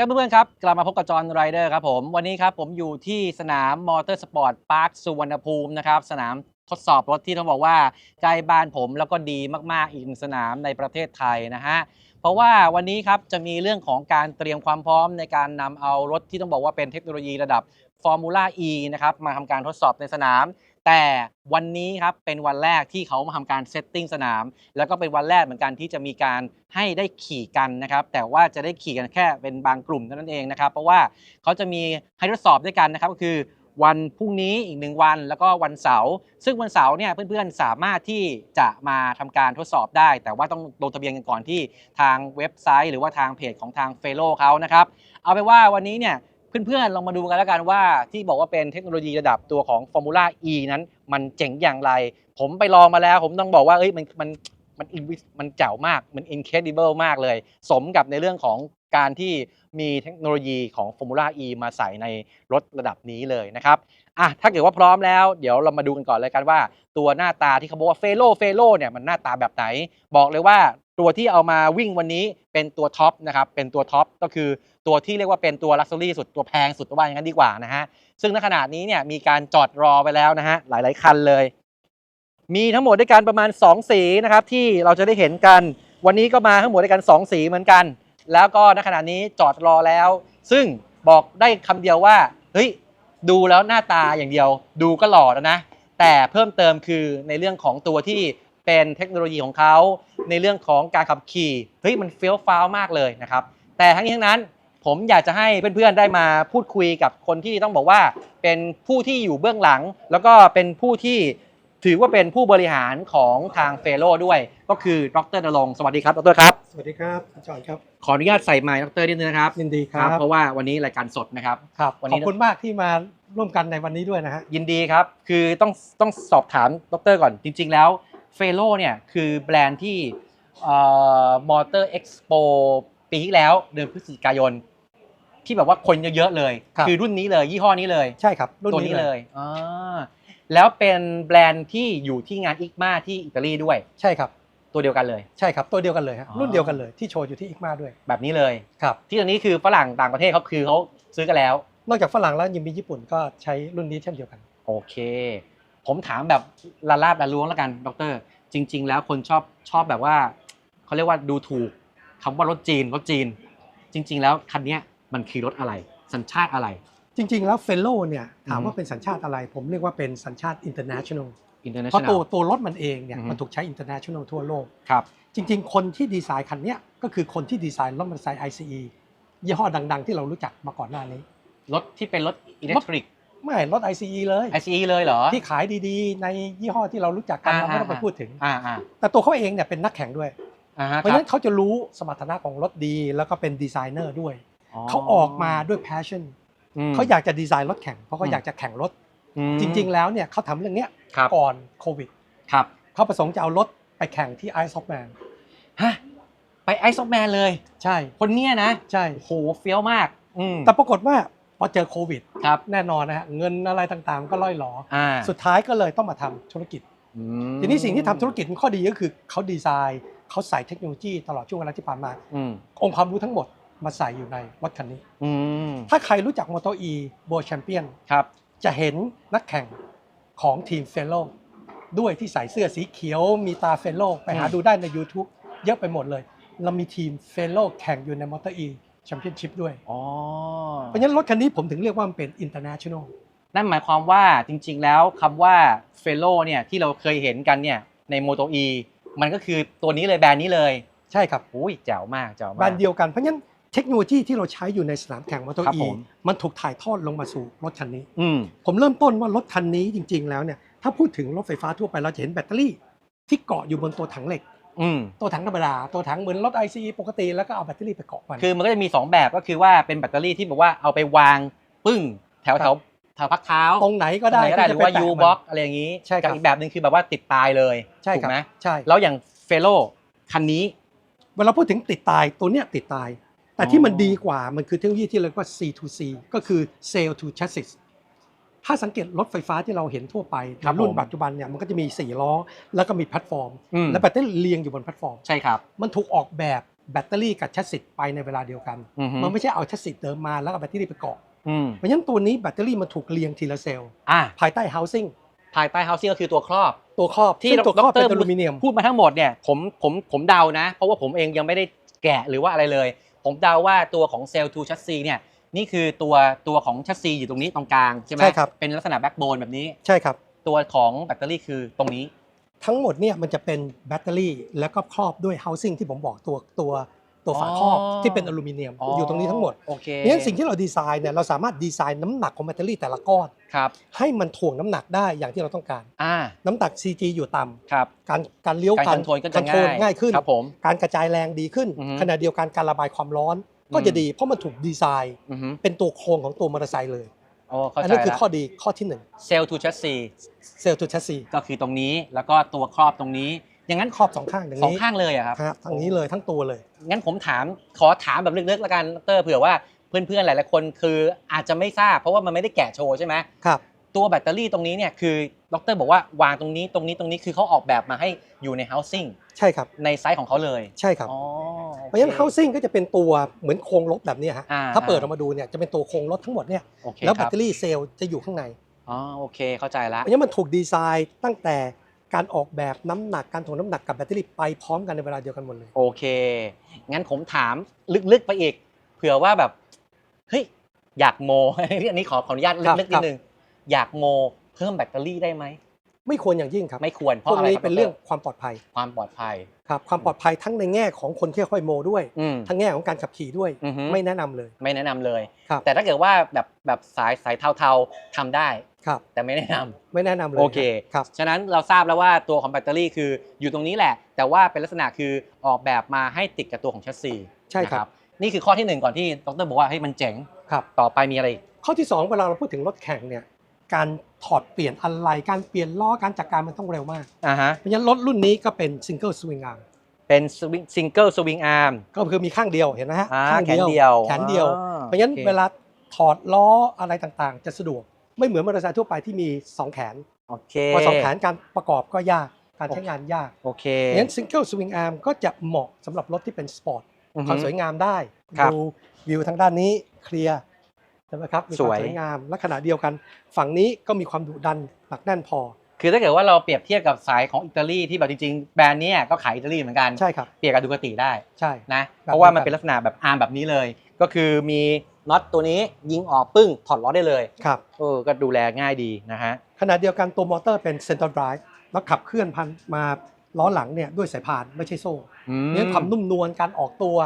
ครับเพื่อนๆครับ กลับมาพบกับจอห์นไรเดอร์ครับผม วันนี้ครับผมอยู่ที่สนามมอเตอร์สปอร์ตพาร์คสุวรรณภูมินะครับ สนามทดสอบรถที่ต้องบอกว่าใกล้บ้านผมแล้วก็ดีมากๆอีกหนึ่งสนามในประเทศไทยนะฮะเพราะว่าวันนี้ครับจะมีเรื่องของการเตรียมความพร้อมในการนำเอารถที่ต้องบอกว่าเป็นเทคโนโลยีระดับ Formula E นะครับมาทำการทดสอบในสนาม แต่วันนี้ครับเป็นวันแรกที่เขามาทำการเซตติ้งสนาม แล้วก็เป็นวันแรกเหมือนกันที่จะมีการให้ได้ขี่กันนะครับ แต่ว่าจะได้ขี่กันแค่เป็นบางกลุ่มเท่านั้นเองนะครับ เพราะว่าเขาจะมีให้ทดสอบด้วยกันนะครับก็คือวันพรุ่งนี้อีกหนึ่งวันแล้วก็วันเสาร์ซึ่งวันเสาร์เนี่ยเพื่อนๆสามารถที่จะมาทำการทดสอบได้ แต่ว่าต้องลงทะเบียนกันก่อนที่ทางเว็บไซต์ หรือว่าทางเพจของทางเฟโลเขานะครับ เอาเป็นว่าวันนี้เนี่ย เพื่อนๆ ลองมาดูกันแล้วกันว่า ที่บอกว่าเป็นเทคโนโลยีระดับตัวของ Formula E นั้นมันเจ๋งอย่างไร ผมไปลองมาแล้ว ผมต้องบอกว่าเอ้ยมันมันมัน invis- มันเจ๋วมากมัน incredible มากเลย สมกับในเรื่องของการที่มีเทคโนโลยีของ Formula E มาใส่ในรถระดับนี้เลยนะครับอะถ้าเกิดว่าพร้อมแล้วเดี๋ยวเรามาดูกันก่อนเลยกันว่า ตัวหน้าตาที่เขาบอกว่าเฟโลเฟโลเนี่ยมันหน้าตาแบบไหน บอกเลยว่า ตัวที่เอามาวิ่งวันนี้เป็นตัวท็อปนะครับเป็นตัวท็อปก็คือตัวที่เรียกว่าเป็นตัวลักซ์รี่สุดตัวแพงสุดก็ว่าอย่างนั้นดีกว่านะฮะซึ่งณขณะนี้เนี่ยมีการจอดรอไปแล้วนะฮะหลาย ๆ คันเลย มีทั้งหมดด้วยกันประมาณ 2 สีนะครับที่เราจะได้เห็นกัน วันนี้ก็มาทั้งหมดด้วยกัน 2 สีเหมือนกัน แล้วก็ณขณะนี้จอดรอแล้ว ซึ่งบอกได้คำเดียวว่าเฮ้ยดูแล้วหน้าตาอย่างเดียว ดูก็หล่อแล้วนะแต่เพิ่มเติมคือในเรื่องของตัวที่เป็นเทคโนโลยีของเขา ในเรื่องของการขับขี่เฮ้ยมันเฟี้ยวฟ้าวมากเลยนะครับ แต่ทั้งนี้ทั้งนั้นผมอยากจะให้เพื่อนๆได้มาพูดคุยกับคนที่ต้องบอกว่า เป็นผู้ที่อยู่เบื้องหลัง แล้วก็เป็นผู้ที่ถือว่าเป็นผู้บริหารของทางเฟโลด้วย ก็คือดรนรงค์สวัสดีครับดรครับ สวัสดีครับอาจารย์ครับ ขออนุญาตใส่ไมค์ดรนิดนึงนะครับยินดีครับ เพราะว่าวันนี้รายการสดนะครับครับวันขนี้อบคุณมากที่มาร่วมกันในวันนี้ด้วยนะฮะ ยินดีครับ คือต้องต้องสอบถามดรก่อน จริง ๆ แล้ว เฟโลเนี่ยคือแบรนด์ที่มอเตอร์เอ็กซ์โปปีที่แล้วเดือนพฤศจิกายน ที่แบบว่าคนเยอะๆเลยครับอรุ่นนี้เลยยี่ห้อนี้เลยใช่ครับรุ่นตัวนี้นี้เลเลยยอ่าแล้วเป็นแบรนด์ที่อยู่ที่งานอิกมาที่อิตาลีด้วยใช่ครับตัวเดียวกันเลยใช่ครับตัวเดียวกันเลยฮะอ๋อรุ่นเดียวกันเลยที่โชว์อยู่ที่อิกมาด้วยแบบนี้เลยครับที่ตรงนี้คือฝรั่งต่างประเทศเขาคือเขาซื้อกันแล้ว นอกจากฝรั่งแล้วยังมีญี่ปุ่นก็ใช้รุ่นนี้เช่นเดียวกัน โอเค ผมถามแบบละลาบละล้วงแล้วกันดร จริง ๆ แล้วคนชอบชอบแบบว่าเขาเรียกว่าดูถูกคำว่ารถจีนรถจีน จริง ๆ แล้วคันเนี้ยมันคือรถอะไร สัญชาติอะไร จริง ๆ แล้วเฟลโลเนี่ยถามอืมว่าเป็นสัญชาติอะไร ผมเรียกว่าเป็นสัญชาติ international อินเตอร์เนเพราะชั่นตัวแนลตัวรถมันเองเนี่ยอือฮึมันถูกใช้ international ทั่วโลกครับจริง ๆ คนที่ดีไซน์คันเนี้ยก็คือคนที่ดีไซน์รถมอเตอร์ไซค์ ICE ยี่ห้อดัง ๆ ที่เรารู้จักมาก่อนหน้านี้ รถที่เป็นรถอิเล็กทริก ไม่รถ ICE เลย ICE เลยเหรอ ที่ขายดีๆ ในยี่ห้อที่เรารู้จักกันอ่าเราไม่ต้องไปอ่าพูดถึงอ่าอ่าแต่ตัวเขาเองเนี่ยเป็นนักแข่งด้วยอ่าฮะเพราะฉะนั้นเขาจะรู้สมรรถนะของรถดี แล้วก็เป็นดีไซเนอร์ด้วย เขาออกมาด้วย passion มเขาอยากจะดีไซน์รถแข่ง เพราะเขาอืมอยากจะแข่งรถอืมจริงๆ แล้วเนี่ยเขาทำเรื่องเนี้ยครับก่อนโควิดครับเขาประสงค์จะเอารถไปแข่งที่ Ice of Man ฮะไปไอซ์ออฟแมนเลย ใช่ คนเนี้ยนะ ใช่โอ้โหเฟี้ยวมากอืมแต่ปรากฏว่า พอเจอโควิด ครับ แน่นอนนะฮะเงินอะไรต่างๆ ก็ล่อยหลอ อ่าสุดท้ายก็เลยต้องมาทำธุรกิจ อืมทีนี้สิ่งที่ทำธุรกิจข้อดีก็คือเขาดีไซน์เขาใส่เทคโนโลยีตลอดช่วงเวลาที่ผ่านมา อืมองค์ความรู้ทั้งหมดมาใส่อยู่ในรถคันนี้ อืมถ้าใครรู้จัก Moto E โบแชมเปี้ยนครับ จะเห็นนักแข่งของทีมเฟลโลด้วยที่ใส่เสื้อสีเขียวมีตาเฟลโลไปหาอืม ดูได้ใน YouTube เยอะไปหมดเลย เรามีทีมเฟลโลแข่งอยู่ใน Moto E แชมเปี้ยนชิพด้วย อ๋อ เพราะฉะนั้นรถคันนี้ผมถึงเรียกว่ามันเป็น international นั่นหมายความว่าจริงๆแล้วคำว่าเฟโลเนี่ยที่เราเคยเห็นกันเนี่ยในโมโต E มันก็คือตัวนี้เลยแบรนด์นี้เลยใช่ครับอุ้ยแจ๋วมากแจ๋วมาก แบรนด์เดียวกันเพราะฉะนั้นเทคโนโลยีที่เราใช้อยู่ในสนามแข่ง Moto ครับ E ผม มันถูกถ่ายทอดลงมาสู่รถคันนี้ อืมผมเริ่มต้นว่ารถคันนี้จริง ๆ แล้วเนี่ยถ้าพูดถึงรถไฟฟ้าทั่วไปเราจะเห็นแบตเตอรี่ที่เกาะอยู่บนตัวถังเหล็ก อืมตัวถังธรรมดาตัวถังเหมือนรถ ICE ปกติแล้วก็เอาแบตเตอรี่ไปเกาะมัน คือมันก็จะมี 2 แบบก็คือว่าเป็นแบตเตอรี่ที่แบบว่าเอาไปวางปึ้งแถวแถวแถวพักเท้าตรงไหนก็ได้ตรงหนก็ได้หที่รืจะอว่าไปแตะ U มัน box อะไรอย่างนี้ใช่ครับกับอีกแบบหนึ่งคือแบบว่าติดตายเลยใช่ถูครักบไหมใช่แล้วอย่างเฟโลคันนี้ เวลาพูดถึงติดตายตัวเนี้ยติดตาย แต่อ๋อที่มันดีกว่ามันคือเทคโนโลยีที่เรียกว่า C2C ก็คือ Cell to Chassis ถ้าสังเกตรถไฟฟ้าที่เราเห็นทั่วไปในรุ่นปัจจุบันเนี่ยมันก็จะมี4ล้อแล้วก็มีแพลตฟอร์ม อืม และแบตเตอรี่เรียงอยู่บนแพลตฟอร์ม ใช่ครับ มันถูกออกแบบแบตเตอรี่กับแชสซิสไปในเวลาเดียวกัน อือฮึ มันไม่ใช่เอาแชสซิสเดิมมาแล้วเอาแบตเตอรี่ไปเกาะอืมเพราะฉะนั้นตัวนี้แบตเตอรี่มันถูกเรียงทีละเซลล์อะภายใต้ housing ภายใต้ housing ก็คือตัวครอบ ตัวครอบที่ซึ่งตัวครอบดร เป็นอลูมิเนียม พูดมาทั้งหมดเนี่ยผมผมผมเดานะ เพราะว่าผมเองยังไม่ได้แกะหรือว่าอะไรเลย ผมเดาว่าตัวของเซลล์ทูชัสซีเนี่ย นี่คือตัวตัวของชัสซีอยู่ตรงนี้ตรงกลางใช่ไหมใช่ครับ เป็นลักษณะแบ็กโบนแบบนี้ ใช่ครับ ตัวของแบตเตอรี่คือตรงนี้ ทั้งหมดเนี่ยมันจะเป็นแบตเตอรี่แล้วก็ครอบด้วย housing ที่ผมบอกตัวตัวตัวฝาครอบอ๋อ ที่เป็นอลูมิเนียมอยู่ตรงนี้ทั้งหมดโอเคเพราะฉะนั้นสิ่งที่เราดีไซน์เนี่ยเราสามารถดีไซน์น้ำหนักของแบตเตอรี่แต่ละก้อน ครับให้มันถ่วงน้ำหนักได้อย่างที่เราต้องการ อ่าน้ำหนัก CG อยู่ต่ำครับ การการเลี้ยวการคอนโทรลก็จะคอนโทรลง่ายง่ายขึ้น ครับผม การกระจายแรงดีขึ้น อือฮึ ขณะเดียวกันการระบายความร้อน ก็อืมจะดีเพราะมันถูกดีไซน์อือฮึเป็นตัวโครงของตัวมอเตอร์ไซค์เลยโอ้เข้าอันใจนั้นคือแล้วข้อดีข้อที่เซลล์ทูชัสซี1เซลล์ทูแชสซีก็คือตรงนี้แล้วก็ตัวครอบตรงนี้ อย่างนั้นครอบสองข้างอย่างสองนี้ข้างเลยอะครับครับทางนี้เลยทั้งตัวเลย งั้นผมถามขอถามแบบลึกๆแล้วกันดรเผื่อว่าเพื่อนๆหลายๆคนคืออาจจะไม่ทราบเพราะว่ามันไม่ได้แกะโชว์ใช่ไหมครับ ตัวแบตเตอรี่ตรงนี้เนี่ยคือดรบอกว่าวางตรงนี้ตรงนี้ตรงนี้คือเขาออกแบบมาให้อยู่ใน housing ใช่ครับ ในไซส์ของเขาเลย ใช่ครับอ๋อเพราะฉะนั้น housing ก็จะเป็นตัวเหมือนโครงรถแบบเนี้ยฮะอ่าถ้าเปิดออกมาดูเนี่ยจะเป็นตัวโครงรถทั้งหมดเนี่ยโอเคแล้วคแบตรับเตอรี่เซลล์จะอยู่ข้างในอ๋อโอเคเข้าใจละเพราะฉะนั้นมันถูกดีไซน์ตั้งแต่การออกแบบน้ำหนักการถ่วงน้ำหนักกับแบตเตอรี่ไปพร้อมกันในเวลาเดียวกันหมดเลยโอเค งั้นผมถามลึกๆไปอีกเผื่อว่าแบบเฮ้ยอยากโมอันนี้ขอขออนุญาตครับลึกๆนิดนึง อยากโมเพิ่มแบตเตอรี่ได้ไหมไม่ควรอย่างยิ่งครับไม่ควรเพพวราะกอะไรนี้ครับเป็นดเรื่องความปลอดภัยความปลอดภัยครับความปลอดภัยทั้งในแง่ของคนที่ค่อยโมด้วยอืมทั้งแง่ของการขับขี่ด้วยอือฮึไม่แนะนำเลย ไม่แนะนำเลยครับแต่ถ้าเกิดว่าแบบแบบสายสายเทาๆทำได้ครับแต่ไม่แนะนำไม่แนะนำเลยโอเคครับฉะนั้นเราทราบแล้วว่าตัวของแบตเตอรี่คืออยู่ตรงนี้แหละ แต่ว่าเป็นลักษณะคือออกแบบมาให้ติดกับตัวของแชสซีใช่ครับนะนี่คือข้อที่หนึ่งก่อนที่ดรบอกว่าเฮ้ยมันเจ๋งครับต่อไปมีอะไรอีกข้อที่ 2 เวลาเราพูดถึงรถแข่งเนี่ย การถอดเปลี่ยนอะไรการเปลี่ยนล้อการจัดการมันต้องเร็วมาก อ่าฮะ เพราะฉะนั้นรถรุ่นนี้ก็เป็นซิงเกิลสวิงอาร์มเป็นซิงเกิลสวิงอาร์มก็คือมีข้างเดียวเห็นไหมฮะอ่าข้างแขนเดียวแขนเดียวอ่าเพราะฉะนั้นโอเคเวลาถอดล้ออะไรต่างๆ จะสะดวกไม่เหมือนมอเตอร์ไซค์ทั่วไปที่มี 2 แขนโอเคพอสองแขนการประกอบก็ยากการใช้งานยากโอเคเพราะฉะนั้นซิงเกิลสวิงอาร์มก็จะเหมาะสำหรับรถที่เป็นสปอร์ตอือฮึความสวยงามได้ครับดูวิวทางด้านนี้เคลียร์ ใช่ไหมครับมีความสวยสวยงามและขณะเดียวกัน ฝั่งนี้ก็มีความดุดันหนักแน่นพอ คือถ้าเกิดว่าเราเปรียบเทียบกับสายของอิตาลีที่แบบจริงๆ แบรนด์เนี้ยก็ขายอิตาลีเหมือนกันใช่ครับเปรียบกับดูกติได้ใช่นะแบบเพราะว่ามันเดียวกันเป็นลักษณะแบบอาร์มแบบนี้เลย ก็คือมีน็อตตัวนี้ยิงออกปึ้งถอดล้อได้เลยครับเออก็ดูแลง่ายดีนะฮะขณะเดียวกันตัวมอเตอร์เป็นเซน t ร a l ไดรฟ์แล้วขับเคลื่อนพันมาล้อหลังเนี่ยด้วยสายพานไม่ใช่โซ่อืมเนี่ยความนุ่มนวลการออกตัว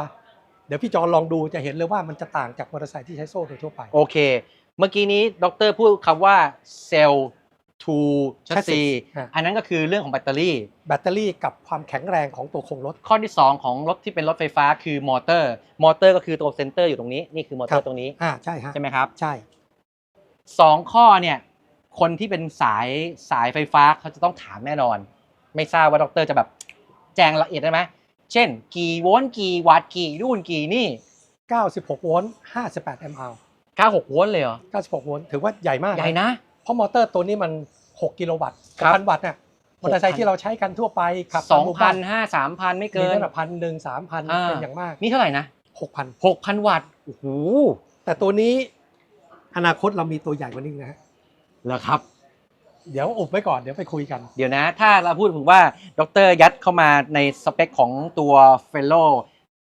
เดี๋ยวพี่จอลองดูจะเห็นเลยว่ามันจะต่างจากมอเตอร์ไซค์ที่ใช้โซ่โดยทั่วไป โอเค เมื่อกี้นี้ดรพูดคำว่าเซลล์ทูชัสซี Chassis ฮะ อันนั้นก็คือเรื่องของแบตเตอรี่ แบตเตอรี่กับความแข็งแรงของตัวโครงรถ ข้อที่ 2 ของรถที่เป็นรถไฟฟ้าคือมอเตอร์ มอเตอร์ก็คือตัวเซนเตอร์อยู่ตรงนี้ นี่คือมอเตอครัร์บ ตรงนี้ อ่าใช่ฮะใช่ไหมครับใช่ สองข้อเนี่ย คนที่เป็นสายสายไฟฟ้าเขาจะต้องถามแน่นอน ไม่ทราบว่าดรจะแบบแจ้งละเอียดได้ไหม เช่น กี่โวลต์กี่วัตต์กี่รุ่นกี่นี่96 โวลต์ 58 แอมป์96โวลต์เลยเหรอ96 โวลต์ถือว่าใหญ่มากใหญ่นะ เพราะมอเตอร์ตัวนี้มัน 6 กิโลวัตต์ครับพันวัตต์เนี่ยมอเตอร์ไซค์ที่เราใช้กันทั่วไปขับสองตามหมู่พับ้านห้าสามพันไม่มีเกินตั้งแต่พันหนึ่งสามพันอ่าเป็นอย่างมาก นี่เท่าไหร่นะหกพันหกพันวัตต์โอ้โหแต่ตัวนี้อนาคตเรามีตัวใหญ่กว่านี้นะฮะเหรอครับ เดี๋ยวอุบไว้ก่อนเดี๋ยวไปคุยกัน เดี๋ยวนะ ถ้าเราพูดถึงว่าดรยัดเข้ามาในสเปคของตัว f e l l o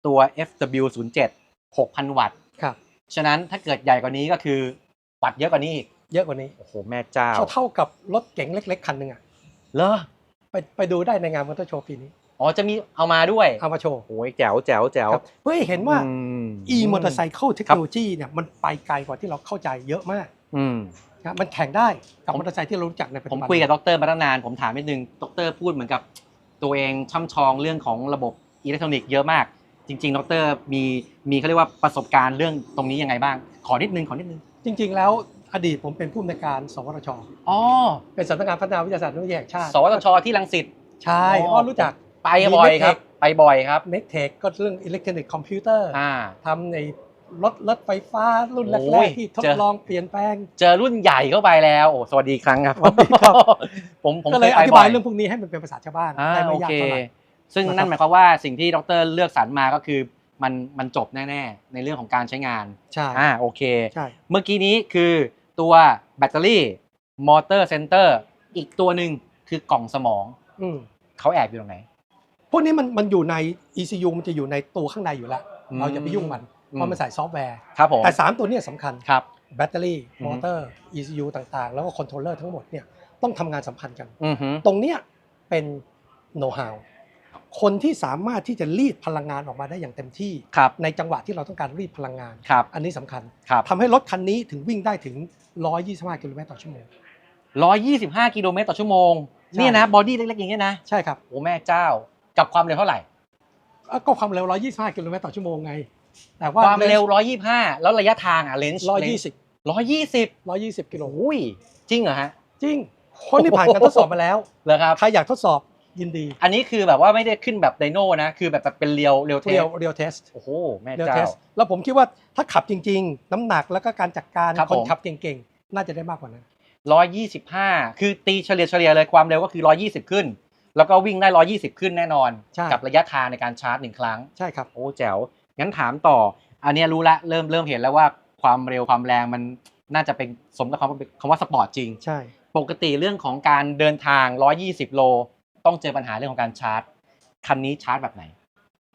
ตัว FW07 6,000 วัตต์ครับ ฉะนั้นถ้าเกิดใหญ่กว่านี้ก็คือวัตต์เยอะกว่านี้อีกเยอะกว่านี้ โอ้โห แม่เจ้า เท่าเท่ากับรถเก๋งเล็ก ๆ คันหนึ่งอะเหรอ ไปไปดูได้ในงานมอเตอร์โชว์ปีนี้ อ๋อ จะมีเอามาด้วย เอามาโชว์โอ้ยแจ๋วแจ๋วแจ๋วครับเพื่อให้เห็นว่าอืม e มอเตอร์ไซค์เทคโนโลยีเนี่ยมันไปไกลกว่าที่เราเข้าใจเยอะมาก อืม นะมันแข่งได้กับผมมอเตอร์ไซค์ที่เรารู้จักในปัจผมจุบันคุยกับดรมาตั้งนาน ผมถามนิดนึงดรพูดเหมือนกับตัวเองช่ำชองเรื่องของระบบอิเล็กทรอนิกส์เยอะมาก จริง ๆ ดรมีมีเขาเรียกว่าประสบการณ์เรื่องตรงนี้ยังไงบ้าง ขอนิดนึงขอนิดนึงจริง ๆ แล้วอดีตผมเป็นผู้อำนวยการ สวทช อ๋อเป็นสำนักงานพัฒนาวิทยาศาสตร์และวิทยาแห่งชาติสวทชที่รังสิต ใช่อ๋ออ้อรู้จัก ไปบ่อยครับ ไปบ่อยครับเน็กเทคก็เรื่องอิเล็กทรอนิกส์คอมพิวเตอร์อ่าทำใน รถรถไฟฟ้ารุ่นโอ้แรยกๆที่ทดเจอ ลองเปลี่ยนแปลง เจอรุ่นใหญ่เข้าไปแล้วโอ้สวัสดีอีกครั้งครับ สวัสดีครับ ผมผมก็เลยคอธิไปบายบ่เรื่องพวกนี้ให้มันเป็นภาษาชาวบ้านอ่าได้ไม่โอยากเค เท่าไหร่ ซึ่งนะครับ นั่นหมายความว่าสิ่งที่ดรเลือกสรรมาก็คือมันมันจบแน่ ๆ ในเรื่องของการใช้งานใช่อ่าโอเค ใช่ เมื่อกี้นี้คือตัวแบตเตอรี่มอเตอร์เซนเตอร์อีกตัวหนึ่งคือกล่องสมองอืมเขาแอบอยู่ตรงไหนพวกนี้มันมันอยู่ใน ECU มันจะอยู่ในตัวข้างในอยู่แล้วอืมเราอย่าไปยุ่งมัน เพราะมันใส่ซอฟต์แวร์ครับผมแต่ 3 ตัวเนี้สำคัญครับ แบตเตอรี่อือมฮึอเตอร์ ECU ต่างๆ แล้วก็คอนโทรลเลอร์ทั้งหมดเนี่ยต้องทำงานสัมพันธ์กัน อือหือตรงเนี้ยเป็นโน้ตฮาวคนที่สามารถที่จะรีดพลังงานออกมาได้อย่างเต็มที่ ครับในจังหวะที่เราต้องการรีดพลังงาน ครับอันนี้สำคัญครับทำให้รถคันนี้ถึงวิ่งได้ถึง 125 กิโลเมตรต่อชั่วโมงร้อยยี่สิบห้ากิโลเมตรต่อชั่วโมงใช่เนี่ยนะบอดี้เล็กๆอย่างเงี้ยนะใช่ครับ โอ้แม่เจ้ากับความเร็วเท่าไหร่ อะก็ความเร็ว 125 กิโลเมตรต่อชั่วโมงไง แต่คว่าวามเร็วร้อยยี่ห้าแล้วระยะทางอะเลนส์120ร้อยยี่สิบ120 กิโลโอ้ยจริงเหรอฮะ จริง คนที่ผ่านการทดสอบมาแล้วเหรอครับใครอยากทดสอบยินดี อันนี้คือแบบว่าไม่ได้ขึ้นแบบไดโน่นะ คือแบบแบบเป็นเรียวเรียวเทเรียสวเรียวเทสโอ้โห แม่เรียวเจ้าเทสแล้วผมคิดว่าถ้าขับจริง ๆ น้ำหนักแล้วก็การจัดการครับคนผม ขับเก่งๆ น่าจะได้มากกว่านั้นร้อยยี่สิบห้าคือตีเฉลี่ยเฉลี่ยเลยความเร็วก็คือร้อยี่สิบขึ้น แล้วก็วิ่งได้ร้อยี่สิบขึ้นแน่นอน ใช่ กับระยะทางในการชาร์จหนึ่งครั้ง ใช่ครับ โอ้แจ๋ว งั้นถามต่อ อันเนี้ยรู้ละเริ่มเริ่มเห็นแล้วว่าความเร็วความแรงมันน่าจะเป็นสมกับคำว่าคำว่าสปอร์ตจริง ใช่ ปกติเรื่องของการเดินทาง 120 โล ต้องเจอปัญหาเรื่องของการชาร์จ คันนี้ชาร์จแบบไหน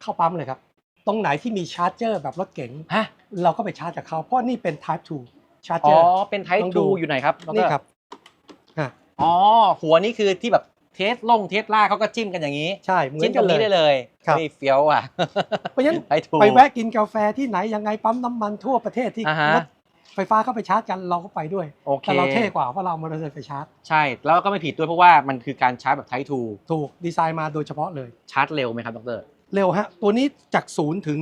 เข้าปั๊มเลยครับ ตรงไหนที่มีชาร์จเจอร์แบบรถเก๋งฮะ เราก็ไปชาร์จจากเขาเพราะนี่เป็น Type 2ชาร์จอ๋เจออร์ เป็นไทต้อป์งดู2อยู่ไหนครับดรนี่ครับอะอ๋อ หัวนี่คือที่แบบ เทสลงเทสล่าเขาก็จิ้มกันอย่างนี้ใช่เหมือจิ้มนตกัรนงเลนี้ย ได้เลยครับเฮ้ยเฟี้ยวอะ เพราะฉะนั้นไทป์2ไปแวะกินกาแฟที่ไหนยังไงปั๊มน้ำมันทั่วประเทศที่อ่าฮะ รถไฟฟ้าเข้าไปชาร์จกันเราก็ไปด้วย โอเคแต่เราเท่กว่าเพราะเราเอามอเตอร์ไซค์ไปชาร์จใช่แล้วก็ไม่ผิดด้วยเพราะว่ามันคือการชาร์จแบบไทป์ถูกดีไซน์มาโดยเฉพาะเลย2ชาร์จเร็วไหมครับดร เร็วฮะ ตัวนี้จากศูนย์ถึง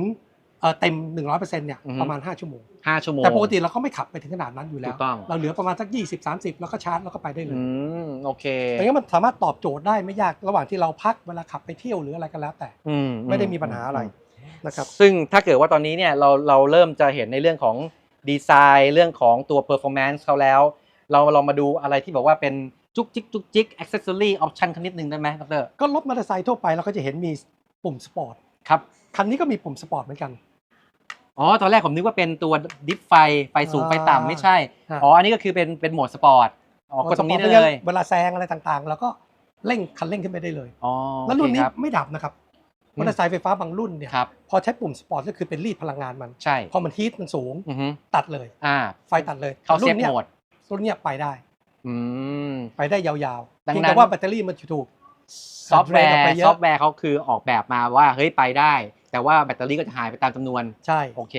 เอ่อเต็ม 100%เนี่ยอือฮึ ประมาณ 5 ชั่วโมง 5ชั่วโมง แต่ปกติเราก็ไม่ขับไปถึงขนาดนั้นอยู่แล้ถูวกต้อง เราเหลือประมาณสัก 20 30 แล้วก็ชาร์จแล้วก็ไปได้เลยอืมโอเคดังนั้นมันสามารถตอบโจทย์ได้ไม่ยากระหว่างที่เราพักเวลาขับไปเที่ยวหรืออะไรก็แล้วแต่ อืไม่ได้มีปัญหาอะไรนะครับ ซึ่งถ้าเกิดว่าตอนนี้เนี่ยเราเราเริ่มจะเห็นในเรื่องของดีไซน์เรื่องของตัว performance เขาแล้ว เราลองมาดูอะไรที่บอกว่าเป็นจุกจิกจุกจิก accessory option คันนิดนึงได้ไหมดรก็รถมอเตอร์ไซค์ทั่วไปเราก็จะเห็นมีปุ่มสปอร์ตครับคันนี้ก็มีปุ่มสปอร์ตเหมือนกัน อ๋อ ตอนแรกผมนึกว่าเป็นตัวดิฟไฟ ไฟสูงอ่าไฟต่ำไม่ใช่ ฮะ อ๋อ อันนี้ก็คือเป็นเป็นโหมดสปอร์ต อ๋อกดตรงนี้ได้พาะฉะเลย เวลาแซงอะไรต่างๆเราก็เร่งคันเร่งขึ้นไปได้เลย อ๋อแล้วรุ่นนี้โอเคคบ ไม่ดับนะครับอืม มอเตอร์ไซค์ไฟฟ้าบางรุ่นเนี่ยครับ พอใช้ปุ่มสปอร์ตก็คือเป็นรีดพลังงานมัน ใช่ พอมันฮีทมันสูงอือฮึตัดเลย อ่า ไฟตัดเลยเข้าเซรุ่ฟนเนี้ยโหมด รุ่นเนี้ยไปได้อืม ไปได้ยาวๆดังนั้น เพียงแต่ว่าแบตเตอรี่มันจะถูก ซอฟต์แวร์เดรนออกไปเยอะซอฟต์แวร์เขาคือออกแบบมาว่า เฮ้ย ไปได้ แต่ว่าแบตเตอรี่ก็จะหายไปตามจำนวน ใช่ โอเค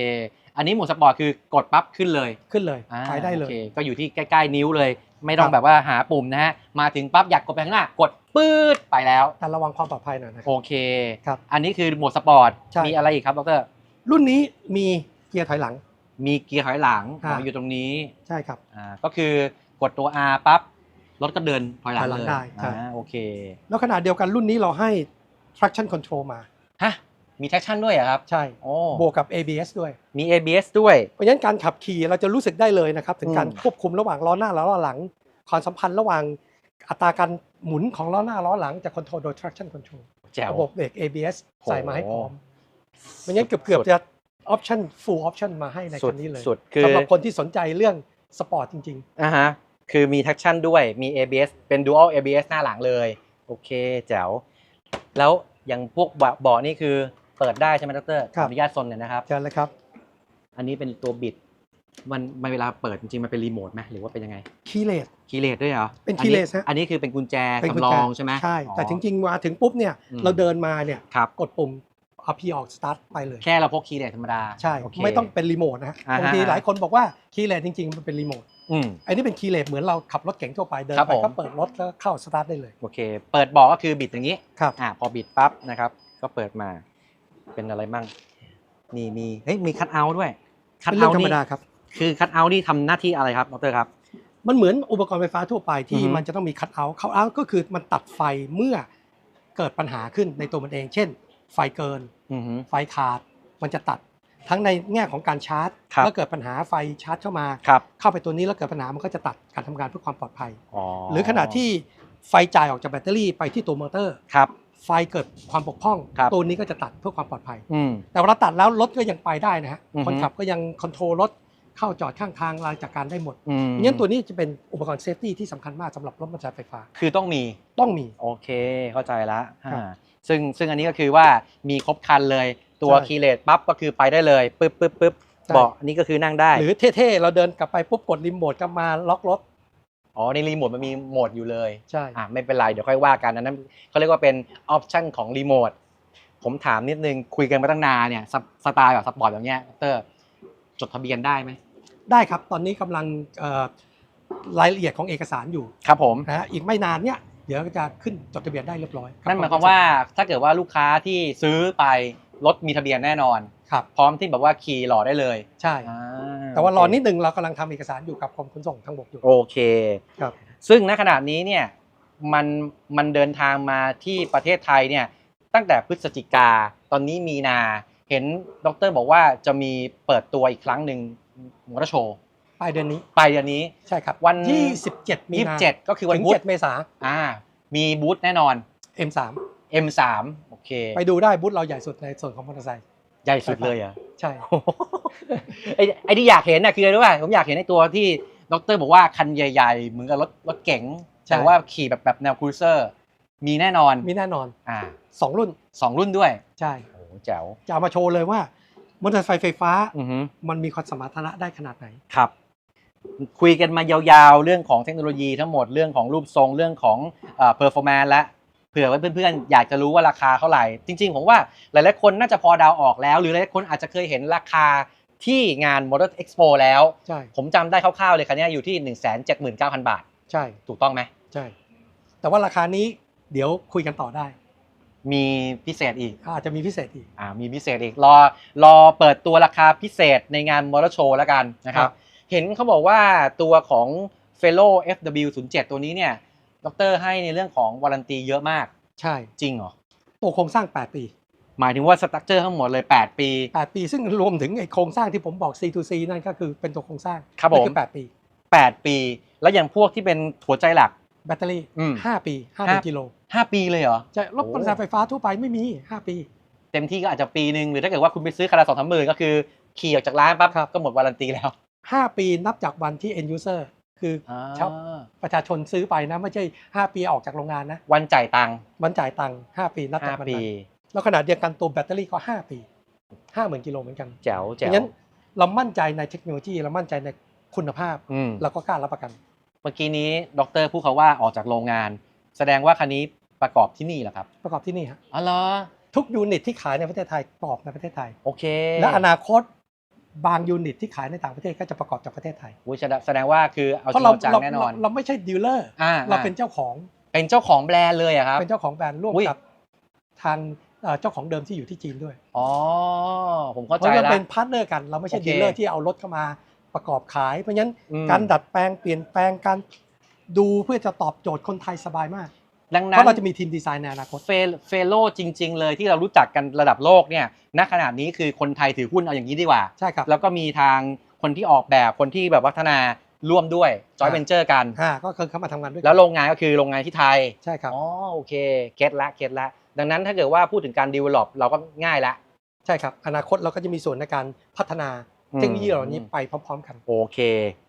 อันนี้โหมดสปอร์ตคือกดปั๊บขึ้นเลยขึ้นเลยอ่าไปได้เลยโอคก็อยู่ที่ใกล้ๆนิ้วเลย ไม่ต้องครับ แบบว่าหาปุ่มนะฮะ มาถึงปั๊บอยากกดไปข้างหน้ากดปื๊ดไปแล้ว แต่ระวังความปลอดภัยหน่อยนะคโอรับ เค ครับอันนี้คือโหมดสปอร์ต ใช่ มีอะไรอีกครับดร รุ่นนี้มีเกียร์ถอยหลัง มีเกียร์ถอยหลังฮะอ๋ออยู่ตรงนี้ ใช่ครับ อ่า ก็คือกดตัว R ปั๊บ รถก็เดินถอยหลังถอยหลัเลงยได้ใช่ อ่าโอเค แล้วขนาดเดียวกันรุ่นนี้เราให้ traction control มา ฮะ มี traction ด้วยเหรอครับ ใช่โอ้บวกกับ ABS ด้วย มี ABS ด้วย เพราะฉะนั้นการขับขี่เราจะรู้สึกได้เลยนะครับ ถึงการอืมควบคุมระหว่างล้อหน้าและล้อหลัง ความสัมพันธ์ระหว่างอัตราการหมุนของล้อหน้าล้อหลังจะ control โดย traction control แจ๋วระบบเบรก ABS โหใส่มาให้พร้อมเพราะงั้นเกือบเกือบๆจะ option full option มาให้ในสุคัดนนี้เลยสุดคือสำหรับคนที่สนใจเรื่องสปอร์ตจริงอ่าฮะคือมี traction ด้วยมี ABS เป็น dual ABS หน้าหลังเลย โอเคแจ๋วแล้วอย่างพวกเบาะเบาะนี่คือ เปิดได้ใช่ไหมดรครับขออนุญาตซนหน่อยนะครับๆเชิญเลยครับ อันนี้เป็นตัวบิด มันมันเวลาเปิดจริงๆมันเป็นรีโมทไหมหรือว่าเป็นยังไงคีย์เลส คีย์เลสด้วยเหรอเป็นอั keyless ฮะ อันนี้คือเป็นกุญแจเป็นกุญสำรแจองใช่ไหมใช่ อ๋อ แต่จริงๆมาถึงปุ๊บเนี่ย อืม เราเดินมาเนี่ย ครับ กดปุ่มเอาพีออกสตาร์ทไปเลย แค่เราพกคีย์เลสธรรมดาใช่โอเค ไม่ต้องเป็นรีโมทนะฮะอ่าฮะ บางทีหลายคนบอกว่าคีย์เลสจริงๆ มันเป็นรีโมท อืม อันนี้เป็นคีย์เลสเหมือนเราขับรถเก๋งทั่วไป เดินครับไปผม ก็เปิดรถแล้วเข้าสตาร์ทได้เลย โอเค เปิดเบอกก็คือบิดอย่างนี้ ครับ อ่าพอบิดปั๊บนะครับ ก็เปิดมา เป็นอะไรมั่งนี่มีเฮ้ยมีคัทเอาท์ด้วยคัทเป็นเรื่เอาองท์ธรรมนี่ดาครับ คือคัทเอาท์นี่ทำหน้าที่อะไรครับดรครับ มันเหมือนอุปกรณ์ไฟฟ้าทั่วไปที่อือฮึมันจะต้องมีคัทเอาท์คัทเอาท์ก็คือมันตัดไฟเมื่อเกิดปัญหาขึ้นในตัวมันเอง เช่น ไฟเกินอือฮึไฟขาด มันจะตัด ทั้งในแง่ของการชาร์จครับ แล้วเกิดปัญหาไฟชาร์จเข้ามา ครับเข้าไปตัวนี้แล้วเกิดปัญหามันก็จะตัดการทำงานเพื่อความปลอดภัย อ๋อหรือขณะที่ไฟจ่ายออกจากแบตเตอรี่ไปที่ตัวมอเตอร์ ครับ ไฟเกิดความบกพร่อง ครับตัวนี้ก็จะตัดเพื่อความปลอดภัย อืม แต่เวลาตัดแล้วรถก็ยังไปได้นะฮะอือฮึ คนขับก็ยังคอนโทรลรถเข้าจอดข้างทางรางจากการได้หมดอืมงั้นตัวนี้จะเป็นอุปกรณ์เซฟตี้ที่สำคัญมากสำหรับรถมอเตอร์ไซค์ไฟฟ้าคือต้องมี ต้องมี โอเค เข้าใจละครับอ่าซึ่งซึ่งอันนี้ก็คือว่ามีครบคันเลย ตัวใช่คีย์เลสปั๊บก็คือไปได้เลยปึ๊บปึ๊บปึ๊บใช่ เบาะอันนี้ก็คือนั่งได้ หรือเท่ๆ เราเดินกลับไปปุ๊บกดรีโมทกลับมาล็อกรถ อ๋อในรีโมทมันมีโหมดอยู่เลยใช่อะไม่เป็นไรเดี๋ยวค่อยว่ากันอันนั้นเขาเรียกว่าเป็นออปชันของรีโมทผมถามนิดนึงคุยกันมาตั้งนานเนี่ยสสไตล์แบบสปอร์ตแบบเนี้ยดรจดทะเบียนได้ไหมได้ครับตอนนี้กำลังเอ่อรายละเอียดของเอกสารอยู่ครับผม นะฮะอีกไม่นานเนี่ยเดี๋ยวก็จะขึ้นจดทะเบียนได้เรียบร้อยรับนั่นหมายความว่าถ้าเกิดว่าลูกค้าที่ซื้อไปรถมีทะเบียนแน่นอน ครับ พร้อมที่แบบว่าขี่หล่อได้เลยใช่ อ่แต่ว่ารอโเคนิดนึงเรากำลังทำเอกสารอยู่กับกรมขนส่งทางบกอยู่ โอเค ครับ ซึ่งณขณะนี้เนี่ยมันมันเดินทางมาที่ประเทศไทยเนี่ยตั้งแต่พฤศจิกาตอนนี้มีนา เห็นดรบอกว่าจะมีเปิดตัวอีกครั้งหนึ่งมอเตอร์โชว์ปลายเดือนนี้ปลายเดือนนี้ ใช่ครับวัน27มียี่สินาบเจ็ดก็คือวันถึงพุธ7เมษา อ่า มีบูธแน่นอน M3 M3 โอเค ไปดูได้บูธเราใหญ่สุดในส่วนของมอเตอร์ไซค์ ใหญ่สุดเลยเหรอะใช่ ไอ้ไอ้ที่อยากเห็นน่ะคืออะไรรู้ป่ะผมอยากเห็นไอ้ตัวที่ดรบอกว่าคันใหญ่ๆเหมือนกับรถรถเก๋งใช่ แต่ว่าขี่แบบแบบแนวครูเซอร์ มีแน่นอนมีแน่นอนอ่า2รุ่นสองรุ่นด้วยใช่ โอ้โหแจ๋วจะเอามาโชว์เลยว่ามอเตอร์ไซค์ไฟฟ้าอือฮึมันมีความสมรรถนะได้ขนาดไหน ครับ คุยกันมายาวๆ เรื่องของเทคโนโลยีทั้งหมดเรื่องของรูปทรงเรื่องของเอ่อ performance และ เผื่อว่าเพื่อนๆอยากจะรู้ว่าราคาเท่าไหร่ จริง ๆ ผมว่าหลายๆคนน่าจะพอเดาวออกแล้ว หรือหลายๆคนอาจจะเคยเห็นราคาที่งาน Motor Expo แล้ว ใช่ ผมจำได้คร่าวๆเลยคันนี้อยู่ที่ 179,000 บาท ใช่ ถูกต้องไหมใช่ แต่ว่าราคานี้เดี๋ยวคุยกันต่อได้ มีพิเศษอีก อาจจะมีพิเศษอีก อ่า มีพิเศษอีก รอ รอเปิดตัวราคาพิเศษในงานมอเตอร์โชว์แล้วกันนะครับ เห็นเขาบอกว่าตัวของ f e l l o FW07 ตัวนี้เนี่ย ดรให้ในเรื่องของวารันตีเยอะมาก ใช่จริงเหรอตัวโครงสร้าง 8 ปี หมายถึงว่าสตั๊กเจอร์ทั้งหมดเลย 8 ปี 8 ปี ซึ่งรวมถึงไอ้โครงสร้างที่ผมบอก C2C นั่นก็คือเป็นตัวโครงสร้างครับผม นั่นคือ8ปี 8 ปี แล้วอย่างพวกที่เป็นหัวใจหลัก แบตเตอรี่ อืม 5 ปีห้า5กิโล5 ปีเลยเหรอใช่รถโอ้มอเตอร์ไซค์ไฟฟ้าทั่วไปไม่มี 5 ปี เต็มที่ก็อาจจะปีหนึ่งหรือถ้าเกิดว่าคุณไปซื้อคันละสองสามหมื่นก็คือขี่ออกจากร้านปั๊บครับก็หมดวารันตีแล้ว 5 ปีนับจากวันที่ end user คืออชาวประชาชนซื้อไปนะ ไม่ใช่ 5 ปีออกจากโรงงานนะ วันจ่ายตังค์วันจ่ายตังค์5ปีนับจากวัน5ปีนั้นแล้วขนาดเดียวกันตัวแบตเตอรี่ก็ 5 ปี 50,000กิโลเหมือนกันแจ๋วเพแจ๋ราะวฉะนั้นเรามั่นใจในเทคโนโลยีเรามั่นใจในคุณภาพอืมเราก็กล้ารับประกัน เมื่อกี้นี้ดรพูดเขาว่าออกจากโรงงาน แสดงว่าคันนี้ประกอบที่นี่เหรอครับ ประกอบที่นี่ฮะอ๋อเหรอทุกยูนิตที่ขายในประเทศไทยประกอบในประเทศไทยโอเค และอนาคต บางยูนิตที่ขายในต่างประเทศก็จะประกอบจากประเทศไทยอุ๊ยแสดงแสดงว่าคือเอาเพจริราะงเราเอาจังเราแน่นอน เราเราไม่ใช่ดีลเลอร์อ่าเราอ่เป็นเจ้าของเป็นเจ้าของแบรนด์เลยอะครับ เป็นเจ้าของแบรนด์ร่วมอุ๊ย กับทางเอ่อเจ้าของเดิมที่อยู่ที่จีนด้วย อ๋อผมเข้าเพใจราะเราแล้วเป็นพาร์ทเนอร์กันเราไม่ใช่โอเค ดีลเลอร์ที่เอารถเข้ามาประกอบขาย เพราะฉะนั้นอืมการดัดแปลงเปลี่ยนแปลงการดูเพื่อจะตอบโจทย์คนไทยสบายมาก ดังเพนั้นราะเราจะมีทีมดีไซน์ในอนาคต เฟลเฟโลจริง ๆ เลยที่เรารู้จักกันระดับโลกเนี่ยณขนาดนี้คือคนไทยถือหุ้นเอาอย่างนี้ดีกว่า ใช่ครับ แล้วก็มีทางคนที่ออกแบบคนที่แบบวัฒนาร่วมด้วยจอยเอ่า เวนเจอร์กัน อ่าก็คือเข้ามาทำงานด้วยกันแล้วโรงงานก็คือโรงงานที่ไทย ใช่ครับ อ๋อโอเคเก็ตละเก็ตละ ดังนั้นถ้าเกิดว่าพูดถึงการ develop เราก็ง่ายละ ใช่ครับ อนาคตเราก็จะมีส่วนในการพัฒนาอืมเทคโนโลยีเหล่านี้ไปพร้อม ๆ กัน โอเค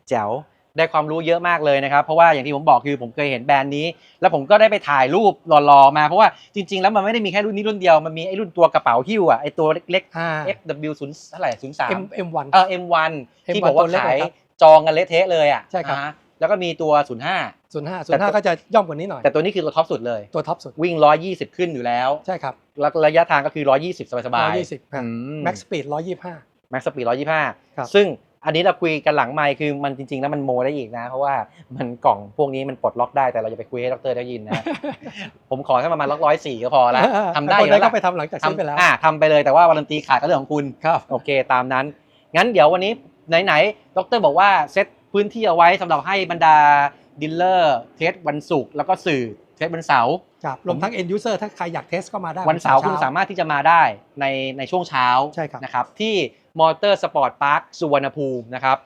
แจ๋ว ได้ความรู้เยอะมากเลยนะครับ เพราะว่าอย่างที่ผมบอกคือผมเคยเห็นแบรนด์นี้ แล้วผมก็ได้ไปถ่ายรูปหล่อๆมาเพราะว่าจริง ๆ แล้วมันไม่ได้มีแค่รุ่นนี้รุ่นเดียวมันมีไอ้รุ่นตัวกระเป๋าหิ้วอะไอ้ตัวเล็กอ่าๆ FW 0เท่าไหร่03 M M1 เออ M1 ที่ M1 บอกว่าตัวเล็กขายเลยครับจองกันเละเทะเลยอะใช่ครับอ่าฮะแล้วก็มีตัว 05ส่วน5ส่แต่วนตัว5ก็จะย่อมกว่านี้หน่อย แต่ตัวนี้คือตัวท็อปสุดเลย ตัวท็อปสุด วิ่ง 120 ขึ้นอยู่แล้ว ใช่ครับ แล้วระยะทางก็คือ 120 สบายๆ120ครับแม็กซ์สปีด125แม็กซ์สปีดครับ125 ซึ่ง อันนี้เราคุยกันหลังไมค์คือมันจริงๆแล้วมันโมได้อีกนะ เพราะว่ามันกล่องพวกนี้มันปลดล็อกได้แต่เราจะไปคุยให้ดรได้ยินนะ ผมขอแค่ประมาณล็อกร้อยสี่ก็พอละทำได้อยู่แล้แล้ววก็ล่ะไปทำหลังจากซื้อไปแล้วทำอ่าทำไปเลยแต่ว่าวารันตีขาดก็เรื่องของคุณครับโอเคตามนั้น งั้นเดี๋ยววันนี้ไหนๆดรบอกว่าเซตพื้นที่เอาไว้สำหรับให้บรรดาดีลเลอร์เทสวันศุกร์แล้วก็สื่อเทสวันเสาร์ครับรวมทั้ง end user ถ้าใครอยากเทสก็มาได้วันเสาร์ช้คุณสามารถที่จะมาได้ในในช่วงเช้าใช่ครับนะครับที่มอเตอร์สปอร์ตพาร์คสุวรรณภูมินะครับ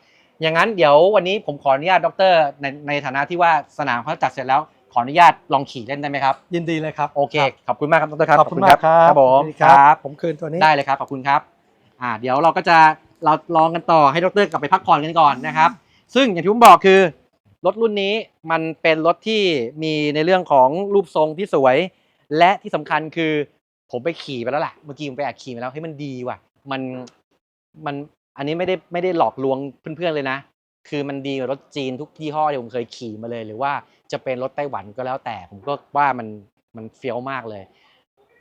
อย่างนั้นเดี๋ยววันนี้ผมขออนุญาตดรในในฐานะที่ว่าสนามเขาจัดเสร็จแล้วขออนุญาตลองขี่เล่นได้ไหมครับ ยินดีเลยครับ โอเค ขอบคุณมากครับดรครับ ขอบคุณมากครับครับผมยินดีครับ ผมคืนตัวนี้ ได้เลยครับ ขอบคุณครับ อ่า เดี๋ยวเราก็จะเราลองกันต่อให้ดรกลับไปพักผ่อนกันก่อนนะครับ ซึ่งอย่างที่ผมบอกคือ รถรุ่นนี้มันเป็นรถที่มีในเรื่องของรูปทรงที่สวย และที่สำคัญคือผมไปขี่ไปแล้วล่ะเมื่อกี้ผมไปแอบขี่มาแล้วให้ยมันดีว่ะ มันมันอันนี้ไม่ได้ไม่ได้หลอกลวงเพื่อนๆเลยนะ คือมันดีกว่ารถจีนทุกยี่ห้อที่ผมเคยขี่มาเลย หรือว่าจะเป็นรถไต้หวันก็แล้วแต่ ผมก็ว่ามันมันเฟี้ยวมากเลย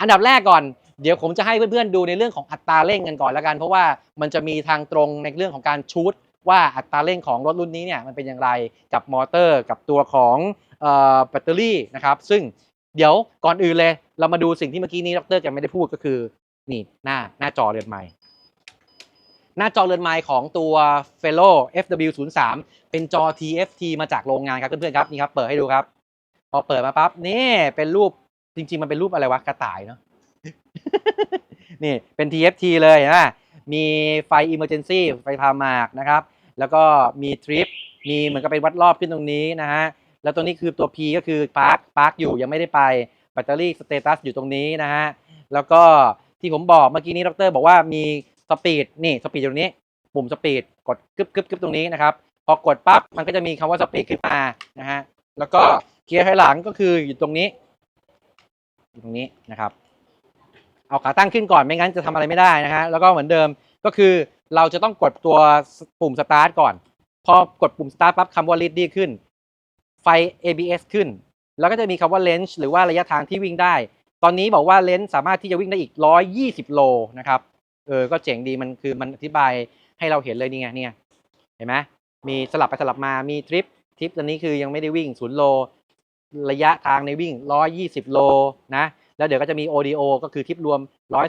อันดับแรกก่อน เดี๋ยวผมจะให้เพื่อนๆดูในเรื่องของอัตราเร่งกันก่อนแล้วกัน เพราะว่ามันจะมีทางตรงในเรื่องของการชูด ว่าอัตราเร่งของรถรุ่นนี้เนี่ยมันเป็นอย่างไรกับมอเตอร์กับตัวของแบตเตอรี่นะครับ ซึ่งเดี๋ยวก่อนอื่นเลยเรามาดูสิ่งที่เมื่อกี้นี้ดรแกไม่ได้พูดก็คือนี่หน้าหน้าจอเรือนไม้หน้าจอเรือนไม้ของตัว f e l l o FW03 เป็นจอ TFT มาจากโรงงานครับเพื่อนๆครับนี่ครับเปิดให้ดูครับ พอเปิดมาปั๊บนี่เป็นรูปจริง ๆ มันเป็นรูปอะไรวะกระต่ายเนาะนี่เป็น TFT เลยนะมีไฟ Emergency ไฟพาหมากนะครับ แล้วก็มีทริปมีเหมือนกับเป็นวัดรอบขึ้นตรงนี้นะฮะแล้วตัวนี้คือตัว P ก็คือพาร์คพาร์คอยู่ยังไม่ได้ไปแบตเตอรี่สเตตัสอยู่ตรงนี้นะฮะแล้วก็ที่ผมบอกเมื่อกี้นี้ดรบอกว่ามีสปีดนี่สปีดอยู่ตรงนี้ ปุ่มสปีดกดกึบกึบกึบตรงนี้นะครับพอกดปั๊บมันก็จะมีคำว่าสปีดขึ้นมานะฮะแล้วก็เกียร์ถอยหลังก็คืออยู่ตรงนี้ อยู่ตรงนี้นะครับ เอาขาตั้งขึ้นก่อนไม่งั้นจะทำอะไรไม่ได้นะฮะแล้วก็เหมือนเดิมก็คือ เราจะต้องกดตัวปุ่มสตาร์ทก่อน พอกดปุ่มสตาร์ทปั๊บคำว่า lead ดีขึ้น ไฟ ABS ขึ้น แล้วก็จะมีคำว่า range หรือว่าระยะทางที่วิ่งได้ ตอนนี้บอกว่า range สามารถที่จะวิ่งได้อีก 120 โลนะครับ เออ ก็เจ๋งดีมันคือมันอธิบายให้เราเห็นเลยนี่ไงเนี่ยเห็นไหมมีสลับไปสลับมามีทริปทริปตอนนี้คือยังไม่ได้วิ่งศูนย์โล ระยะทางในวิ่ง 120 โลนะแล้วเดี๋ยวก็จะมี ODO ก็คือทริปรวม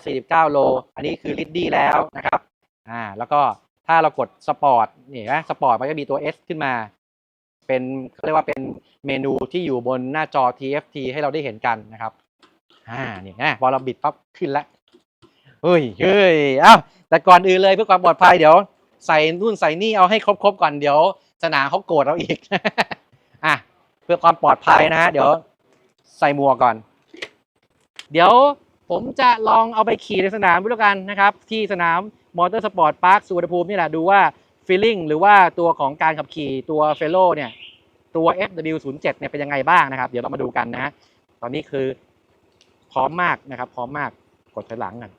149 โล อันนี้คือลิดดี้แล้วนะครับ อ่าแล้วก็ถ้าเรากดสปอร์ตนี่นะสปอร์ตมันก็มีตัว S ขึ้นมา เป็นเขาเรียกว่าเป็นเมนูที่อยู่บนหน้าจอ TFT ให้เราได้เห็นกันนะครับอ่านี่นะพอเราบิดปั๊บขึ้นแล้วเฮ้ยเฮ้ยเอ้าแต่ก่อนอื่นเลยเพื่อความปลอดภัยเดี๋ยว ใส่นู่นใส่นี่เอาให้ครบๆก่อนเดี๋ยวสนามเขาโกรธเราอีกอะเพื่อความปลอดภัยนะฮะเดี๋ยวใส่หมวกก่อน เดี๋ยวผมจะลองเอาไปขี่ในสนามด้วยกันนะครับ ที่สนาม มอเตอร์สปอร์ตพาร์คสุวรรณภูมินี่แหละดูว่าฟีลลิ่งหรือว่าตัวของการขับขี่ตัวเฟโลเนี่ยตัว FW07 เนี่ยเป็นยังไงบ้างนะครับ เดี๋ยวเรามาดูกันนะตอนนี้คือพร้อมมากนะครับ พร้อมมากกดถอยหลังกัน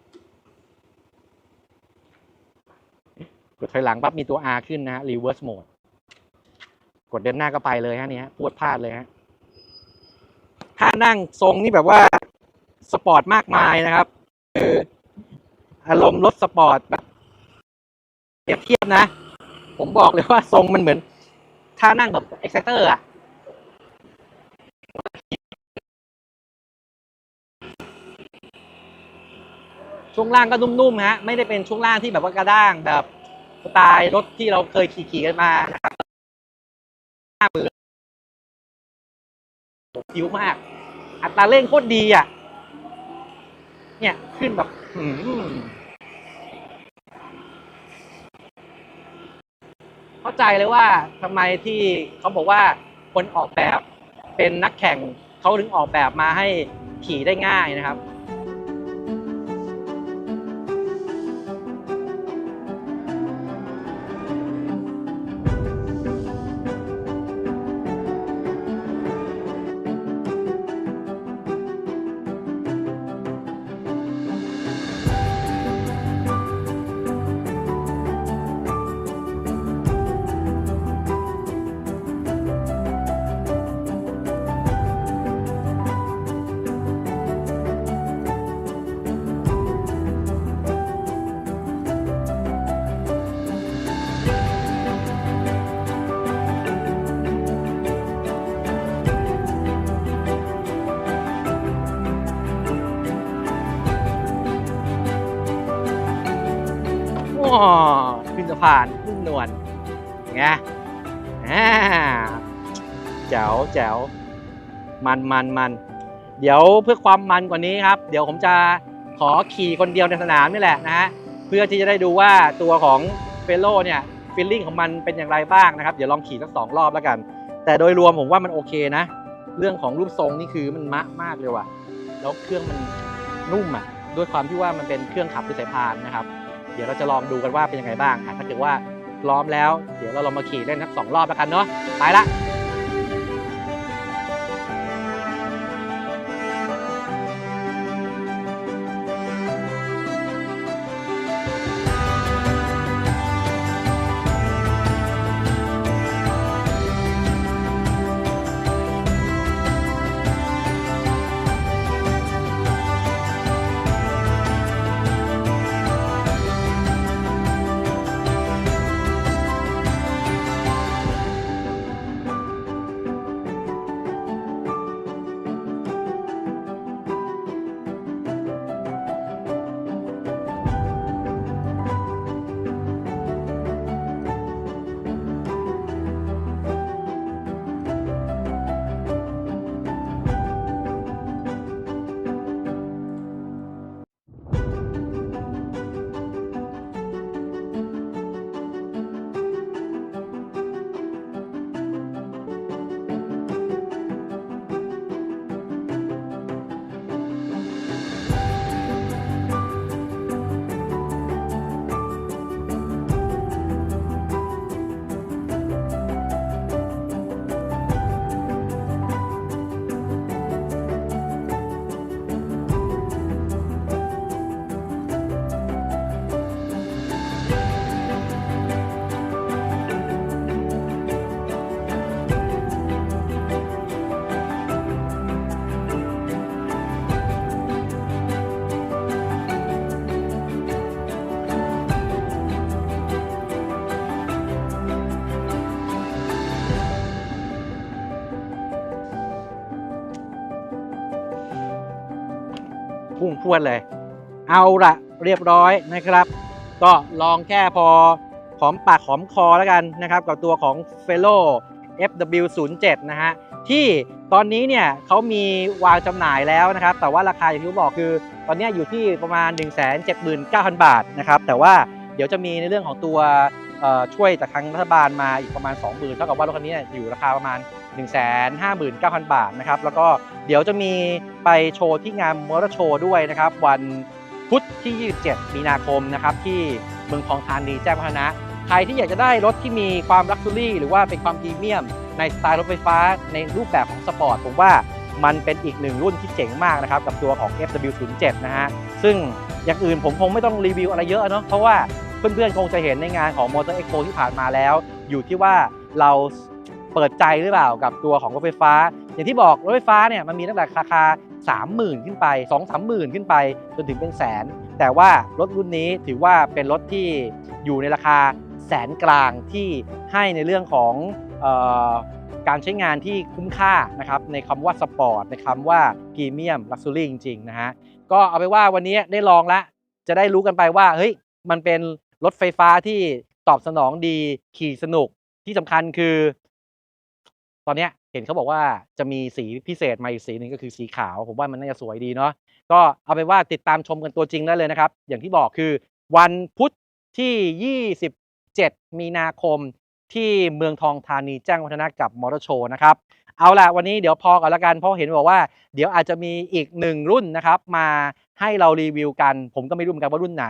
กดถอยหลังปั๊บมีตัว R ขึ้นนะฮะ reverse mode กดเดินหน้าก็ไปเลยฮะเนี่ยฮะพวดพลาดเลยฮะถ้านั่งทรงนี่แบบว่าสปอร์ตมากมายนะครับอออารมณ์รถสปอร์ตแบบ เทียบนะ ผมบอกเลยว่าทรงมันเหมือนถ้านั่งแบบเอ็กซ์เตอร์อะช่วงล่างก็นุ่มๆฮะ ไม่ได้เป็นช่วงล่างที่แบบว่ากระด้างแบบสไตล์รถที่เราเคยขี่ๆกันมานะครับหน้ามือผิวมาก อัตราเร่งโคตรดีอะ เนี่ย ขึ้นแบบหืม เข้าใจเลยว่าทำไมที่เขาบอกว่าคนออกแบบเป็นนักแข่งเขาถึงออกแบบมาให้ขี่ได้ง่ายนะครับ ขึ้นสะพานนุ่มนวลไงอ่าแจ๋วแจ๋วมันมันมันเดี๋ยวเพื่อความมันกว่านี้ครับ เดี๋ยวผมจะขอขี่คนเดียวในสนามนี่แหละนะฮะเพื่อที่จะได้ดูว่าตัวของเฟโลเนี่ยฟีลลิ่งของมันเป็นอย่างไรบ้างนะครับ เดี๋ยวลองขี่สักสองรอบแล้วกัน แต่โดยรวมผมว่ามันโอเคนะ เรื่องของรูปทรงนี่คือมันมะมากเลยว่ะ แล้วเครื่องมันนุ่มอะ ด้วยความที่ว่ามันเป็นเครื่องขับด้วยสายพานนะครับ เดี๋ยวเราจะลองดูกันว่าเป็นยังไงบ้างถ้าเกิดว่าพร้อมแล้ว เดี๋ยวเราลองมาขี่เล่นทั้งสองรอบแล้วกันเนาะไปละ พุ่งพรวดเลย เอาละเรียบร้อยนะครับ ก็ลองแค่พอหอมปากหอมคอแล้วกันนะครับ กับตัวของ f e l o FW07 นะฮะ ที่ตอนนี้เนี่ยเขามีวางจำหน่ายแล้วนะครับ แต่ว่าราคาอย่างที่ผมบอกคือ ตอนนี้อยู่ที่ประมาณ 179,000 บาทนะครับ แต่ว่าเดี๋ยวจะมีในเรื่องของตัวช่วยจากทางรัฐบาลมาอีกประมาณ 20,000เท่ากับว่ารถคันนี้เนี่ยอยู่ราคาประมาณ 159,000 บาทนะครับแล้วก็เดี๋ยวจะมีไปโชว์ที่งานมอเตอร์โชว์ด้วยนะครับ วันพุธที่ 27 มีนาคมนะครับที่เมืองทองธานีแจ้งวัฒนะ ใครที่อยากจะได้รถที่มีความลักซ์รี่ หรือว่าเป็นความพรีเมียม ในสไตล์รถไฟฟ้าในรูปแบบของสปอร์ตผมว่ามันเป็นอีกหนึ่งรุ่นที่เจ๋งมากนะครับ กับตัวของ FW07 นะฮะ ซึ่งอย่างอื่นผมคงไม่ต้องรีวิวอะไรเยอะเนาะเพราะว่าเพื่อนๆ คงจะเห็นในงานของ Motor Expo ที่ผ่านมาแล้ว อยู่ที่ว่าเรา เปิดใจหรือเปล่ากับตัวของรถไฟฟ้า อย่างที่บอกรถไฟฟ้าเนี่ยมันมีตั้งแต่ราคา 30,000 ขึ้นไป 2 3 0 0 0 0 ขึ้นไปจนถึงเป็นแสน แต่ว่ารถรุ่นนี้ถือว่าเป็นรถที่อยู่ในราคาแสนกลางที่ให้ในเรื่องของออการใช้งานที่คุ้มค่านะครับในคำว่าสปอร์ตในคำว่าพรีเมียมลักซ์รี่จริงๆนะฮะก็เอาไปว่าวันนี้ได้ลองแล้วจะได้รู้กันไปว่าเฮ้ยมันเป็นรถไฟฟ้าที่ตอบสนองดีขี่สนุกที่สำคัญคือ ตอนนี้เห็นเขาบอกว่าจะมีสีพิเศษมาอีกสีหนึ่งก็คือสีขาว ผมว่ามันน่าจะสวยดีเนาะก็เอาไปนว่าติดตามชมกันตัวจริงได้เลยนะครับ อย่างที่บอกคือวันพุธที่ 27 มีนาคมที่เมืองทองธานีแจ้งวัฒนะกับมอเตอร์โชว์นะครับ เอาล่ะวันนี้เดี๋ยวพอก่อนละกันเพราะเห็นบอกว่าเดี๋ยวอาจจะมีอีกหนึ่งรุ่นนะครับ มาให้เรารีวิวกัน ผมก็ไม่รู้เหมือนกันว่ารุ่นไหน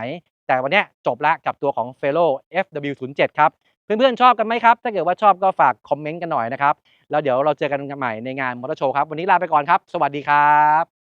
แต่วันนี้จบละกับตัวของ f e l o FW07 ครับ เพื่อนๆชอบกันไหมครับ ถ้าเกิดว่าชอบก็ฝากคอมเมนต์กันหน่อยนะครับ แล้วเดี๋ยวเราเจอกันใหม่ในงานมอเตอร์โชว์ครับ วันนี้ลาไปก่อนครับ สวัสดีครับ